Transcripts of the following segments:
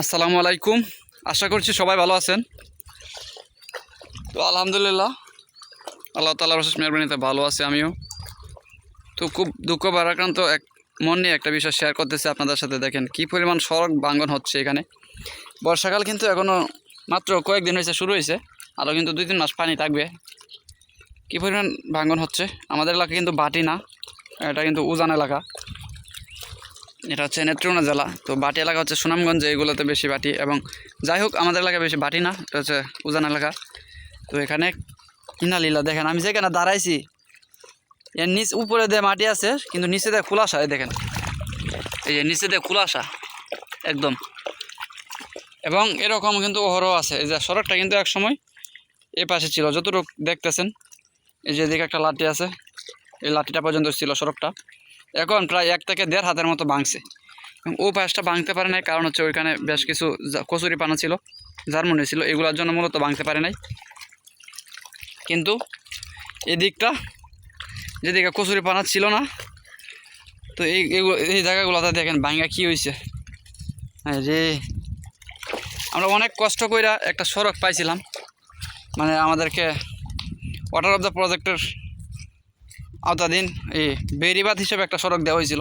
আসসালামু আলাইকুম। আশা করছি সবাই ভালো আছেন। তো আলহামদুলিল্লাহ, আল্লাহ তালার রসেস মেহরবানিতে ভালো আছে আমিও। তো খুব দুঃখ ভারাক্রান্ত এক, মন নিয়ে একটা বিষয় শেয়ার করতেছি আপনাদের সাথে। দেখেন কি পরিমাণ সড়ক ভাঙ্গন হচ্ছে এখানে। বর্ষাকাল কিন্তু এখনও মাত্র কয়েকদিন হয়েছে, শুরু হয়েছে। আরও কিন্তু দুই তিন মাস পানি থাকবে। কী পরিমাণ ভাঙ্গন হচ্ছে? আমাদের এলাকা কিন্তু বাটি না, এটা কিন্তু উজান এলাকা। এটা হচ্ছে নেত্রকোনা জেলা। তো বাটি এলাকা হচ্ছে সুনামগঞ্জ, এইগুলোতে বেশি বাটি এবং যাই হোক, আমাদের এলাকায় বেশি বাটি না, এটা হচ্ছে উজান এলাকা। তো এখানে ইনালিলা দেখেন, আমি যেখানে দাঁড়াইছি, এর নিচ উপরে দিয়ে মাটি আছে, কিন্তু নিচে দিয়ে খোলাসা, এই দেখেন। এই যে নিচে দিয়ে খোলাসা, একদম। এবং এরকম কিন্তু ওহরও আছে, এই যে সড়কটা কিন্তু এক সময় এ পাশে ছিল, যতটুকু দেখতেছেন, এই যে এদিকে একটা লাঠি আছে, এই লাঠিটা পর্যন্ত ছিল সড়কটা। এখন প্রায় এক থেকে দেড় হাতের মতো ভাঙছে। ও পাশটা ভাঙতে পারে নাই, কারণ হচ্ছে ওইখানে বেশ কিছু কচুরি পানা ছিল জার্মনি ছিল, এগুলোর জন্য মূলত ভাঙতে পারে নাই। কিন্তু এদিকটা, যেদিকে কচুরি পানা ছিল না, তো এই এই জায়গাগুলোতে দেখেন ভাঙা কী হয়েছে হ্যাঁ রে আমরা অনেক কষ্ট কইরা একটা সড়ক পাইছিলাম। মানে আমাদেরকে ওয়াটার অফ দ্য প্রজেক্টের আওতাধীন এই বেরিবাদ হিসেবে একটা সড়ক দেওয়া হয়েছিল।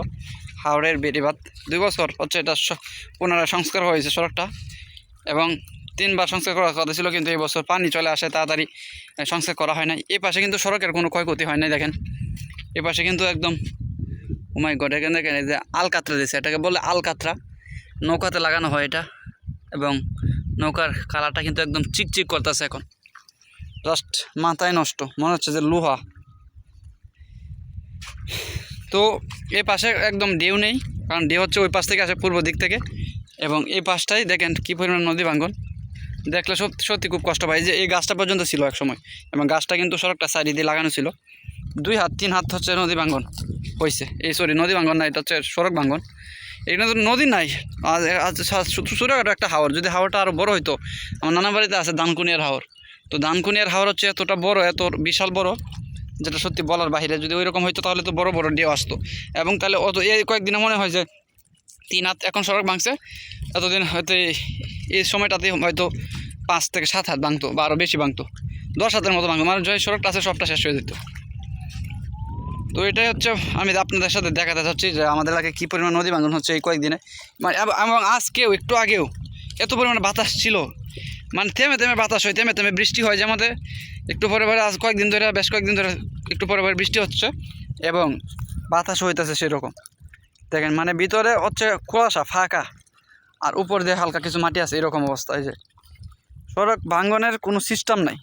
হাওড়ের বেরিবাদ দুই বছর হচ্ছে এটা পুনরায় সংস্কার হয়েছে সড়কটা এবং তিনবার সংস্কার করার কথা ছিল কিন্তু এই বছর পানি চলে আসে, তাড়াতাড়ি সংস্কার করা হয় নাই। এই পাশে কিন্তু সড়কের কোনো ক্ষয়ক্ষতি হয় নাই, দেখেন। এই পাশে কিন্তু একদম উমাই গড, এখানে দেখেন এই যে আলকাতরা দিয়েছে এটাকে বলে আলকাতরা। নৌকাতে লাগানো হয় এটা এবং নৌকার কালারটা কিন্তু একদম চিকচিক করতেছে এখন। জাস্ট মাথায় নষ্ট, মনে হচ্ছে যে লোহা। তো এ পাশে একদম ঢেউ নেই, কারণ ঢেউ হচ্ছে ওই পাশ থেকে আসে পূর্ব দিক থেকে। এবং এই পাশটাই দেখেন কী পরিমাণ নদী ভাঙ্গন। দেখলে সত্যি সত্যি খুব কষ্ট পাই। যে, এই গাছটা পর্যন্ত ছিল এক সময় এবং গাছটা কিন্তু সড়কটা সাইড দিয়ে লাগানো ছিল। দুই হাত, তিন হাত হচ্ছে নদী ভাঙ্গন হয়েছে এই সরি নদী ভাঙ্গন না, এটা হচ্ছে সড়ক ভাঙ্গন। এখানে তো নদী নাই। আজ ছোটোখাটো একটা হাওর। যদি হাওরটা আরও বড় হইতো, আমার নানা বাড়িতে আছে দানকুনিয়ার হাওর। তো দানকুনিয়ার হাওর হচ্ছে এতটা বড়, এত বিশাল বড় যেটা সত্যি বলার বাইরে, যদি ওই রকম হইতো তাহলে তো বড় বড় ঢেউ আসতো। এবং তাহলে অত এই কয়েকদিনে মনে হয় যে তিন হাত এখন সড়ক ভাঙছে, এতদিন হয়তো এই- সময়টাতে হয়তো পাঁচ থেকে সাত হাত ভাঙতো বা আরও বেশি ভাঙতো। দশ হাতের মতো ভাঙতো মানে যে সড়কটা আছে সবটা শেষ হয়ে যেত। তো এটাই হচ্ছে আমি আপনাদের সাথে দেখাতে চাচ্ছি যে আমাদের এলাকায় কী পরিমাণ নদী ভাঙন হচ্ছে এই কয়েকদিনে। মানে এবং আজকেও, একটু আগেও এত পরিমাণে বাতাস ছিল। মানে থেমে থেমে বাতাস হয়, থেমে থেমে বৃষ্টি হয় যে আমাদের একটু পরে পরে আজ কয়েকদিন ধরে, বেশ কয়েকদিন ধরে একটু পরে পরে বৃষ্টি হচ্ছে এবং বাতাস হইতেছে সেরকম। দেখেন মানে ভিতরে হচ্ছে কুয়াশা, ফাঁকা, আর উপর দিয়ে হালকা কিছু মাটি আছে, এরকম অবস্থা, এই যে। সড়ক ভাঙ্গনের কোনো সিস্টেম নাই।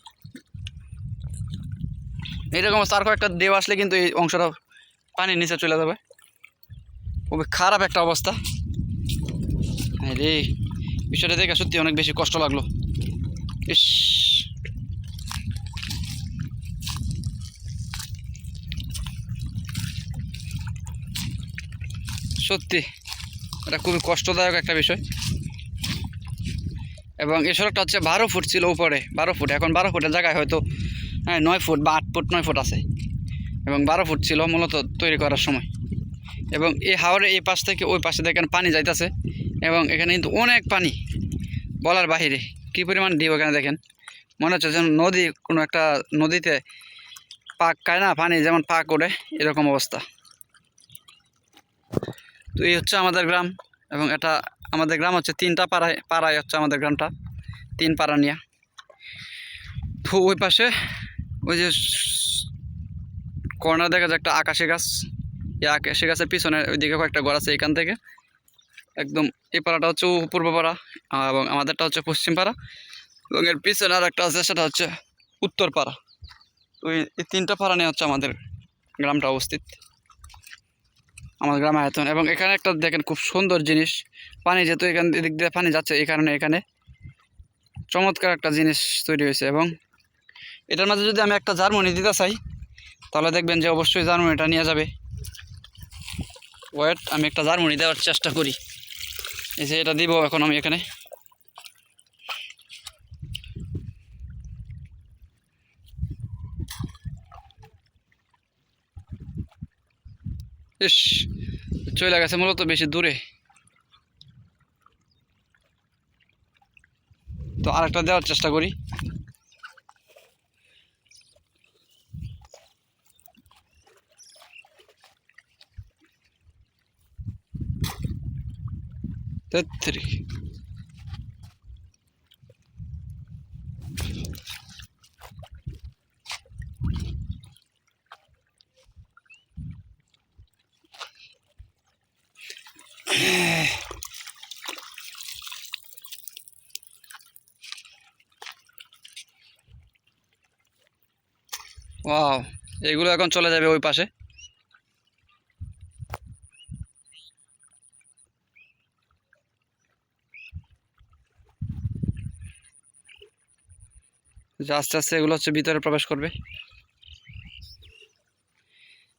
এরকম অবস্থা, আর কয়েকটা দেও আসলে কিন্তু এই অংশটা পানির নিচে চলে যাবে। খুবই খারাপ একটা অবস্থা। রে বিষয়টা দেখে সত্যি অনেক বেশি কষ্ট লাগল। ইস। সত্যি এটা খুবই কষ্টদায়ক একটা বিষয়। এবং এই সড়কটা হচ্ছে বারো ফুট ছিল উপরে, বারো ফুট। এখন বারো ফুটের জায়গায় হয়তো হ্যাঁ নয় ফুট বা আট ফুট, নয় ফুট আছে। এবং বারো ফুট ছিল মূলত তৈরি করার সময়। এবং এই হাওড়ে এই পাশ থেকে ওই পাশে দেখেন পানি যাইতেছে। এবং এখানে কিন্তু অনেক পানি। বলার বাহিরে কী পরিমাণ ঢেউ এখানে দেখেন? মনে হচ্ছে যেন নদী, কোনো একটা নদীতে পাক খায় না, পানি যেমন পাক ওঠে, এরকম অবস্থা। তো এই হচ্ছে আমাদের গ্রাম এবং এটা আমাদের গ্রাম হচ্ছে তিনটা পাড়ায় পাড়ায় হচ্ছে আমাদের গ্রামটা, তিন পাড়া নিয়ে। তো ওই পাশে ওই যে কর্নার দেখা যায় একটা আকাশি গাছ। এই আকাশি গাছের পিছনে ওইদিকে কয়েকটা ঘর আছে এখান থেকে। একদম এই পাড়াটা হচ্ছে পূর্ব পাড়া এবং আমাদেরটা হচ্ছে পশ্চিম পাড়া। এবং এর পিছনে আর একটা আছে, সেটা হচ্ছে উত্তর পাড়া। তো এই এই তিনটা পাড়া নিয়ে হচ্ছে আমাদের গ্রামটা অবস্থিত। আমাদের গ্রাম আয়তন। এবং এখানে একটা দেখেন খুব সুন্দর জিনিস। পানি যেহেতু এখান এদিক দিয়ে পানি যাচ্ছে, এই কারণে এখানে চমৎকার একটা জিনিস তৈরি হয়েছে। এবং এটার মাঝে যদি আমি একটা জার্মনি দিতে চাই, তাহলে দেখবেন যে অবশ্যই জার্মনিটা নিয়ে যাবে। ওয়েট, আমি একটা জার্মনি দেওয়ার চেষ্টা করি। এই যে এটা দিব এখন আমি এখানে। চলে গেছে মূলত বেশি দূরে। তো আরেকটা দেওয়ার চেষ্টা করি। তেত্রিশ। ওয়াও এগুলো এখন চলে যাবে ওই পাশে। আস্তে আস্তে এগুলো হচ্ছে ভিতরে প্রবেশ করবে।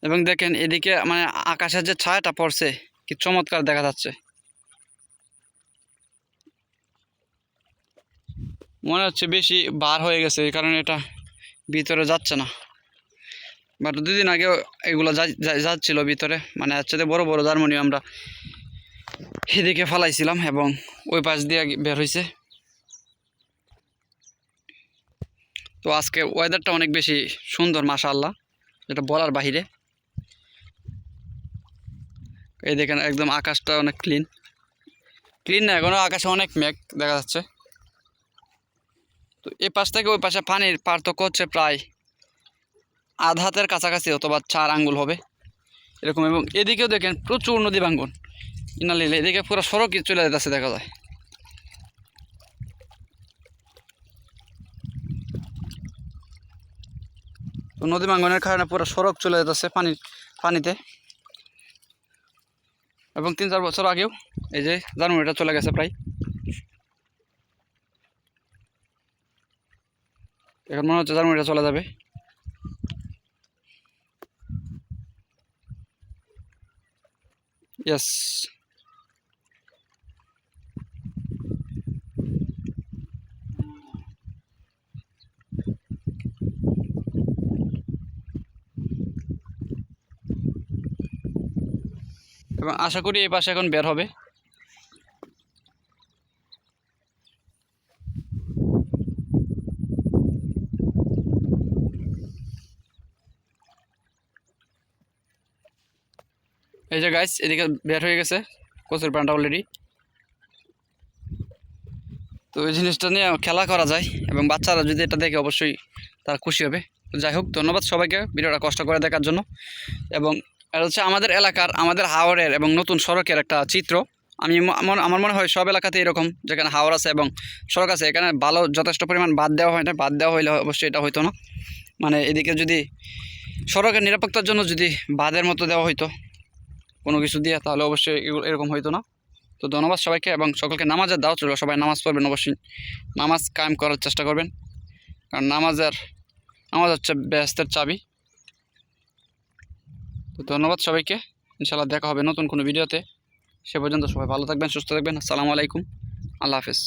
এবং দেখেন এদিকে মানে আকাশের যে ছায়াটা পড়ছে, কি চমৎকার দেখা যাচ্ছে। মনে হচ্ছে বেশি বার হয়ে গেছে, এই কারণে এটা ভিতরে যাচ্ছে না। বাট দুদিন আগে এগুলো যাচ্ছিল ভিতরে মানে হচ্ছে বড় বড় জার্মনি আমরা এদিকে ফালাইছিলাম এবং ওই পাশ দিয়ে বের হয়েছে তো আজকে ওয়েদারটা অনেক বেশি সুন্দর, মাশাআল্লাহ, যেটা বলার বাহিরে। এই দেখেন, একদম আকাশটা অনেক ক্লিন ক্লিন না এখনও আকাশে অনেক মেঘ দেখা যাচ্ছে। তো এই পাশ থেকে ওই পাশে পানির পার্থক্য হচ্ছে প্রায় আধ হাতের কাছাকাছি অথবা চার আঙ্গুল হবে, এরকম। এবং এদিকেও দেখেন প্রচুর নদী ভাঙ্গন। ইনালিলে এদিকে পুরো সড়কই চলে যেতেছে দেখা যায়। নদী ভাঙ্গনের কারণে পুরো সড়ক চলে যেতেছে পানি, পানিতে। এবং তিন চার বছর আগেও এই যে জানুয়ারিটা চলে গেছে প্রায়। এখন মনে হচ্ছে জানুয়ারিটা চলে যাবে। ইয়েস এবং আশা করি এই পাশে এখন বের হবে। এই যে গাইস এদিকে বের হয়ে গেছে, কচুর প্যান্টটা অলরেডি তো এই জিনিসটা নিয়ে খেলা করা যায় এবং বাচ্চারা যদি এটা দেখে অবশ্যই তারা খুশি হবে। তো যাই হোক, ধন্যবাদ সবাইকে ভিডিওটা কষ্ট করে দেখার জন্য। এবং এটা হচ্ছে আমাদের এলাকার, আমাদের হাওড়ের এবং নতুন সড়কের একটা চিত্র। আমি আমার মনে হয় সব এলাকাতে এরকম, যেখানে হাওড় আছে এবং সড়ক আছে, এখানে ভালো যথেষ্ট পরিমাণ বাদ দেওয়া হয় না। বাদ দেওয়া হইলে অবশ্যই এটা হইতো না। মানে এদিকে যদি সড়কের নিরাপত্তার জন্য যদি বাদের মতো দেওয়া হইতো কোনো কিছু দিয়ে, তাহলে অবশ্যই এগুলো, এরকম হইতো না। তো ধন্যবাদ সবাইকে এবং সকলকে নামাজের দাও ছিল সবাই নামাজ পড়বেন অবশ্যই। নামাজ কায়েম করার চেষ্টা করবেন। কারণ নামাজের নামাজ হচ্ছে ব্যস্তের চাবি। তো ধন্যবাদ সবাইকে। ইনশাল্লাহ দেখা হবে নতুন কোনো ভিডিওতে। সে পর্যন্ত সবাই ভালো থাকবেন, সুস্থ থাকবেন। আসসালামু আলাইকুম। আল্লাহ হাফেজ।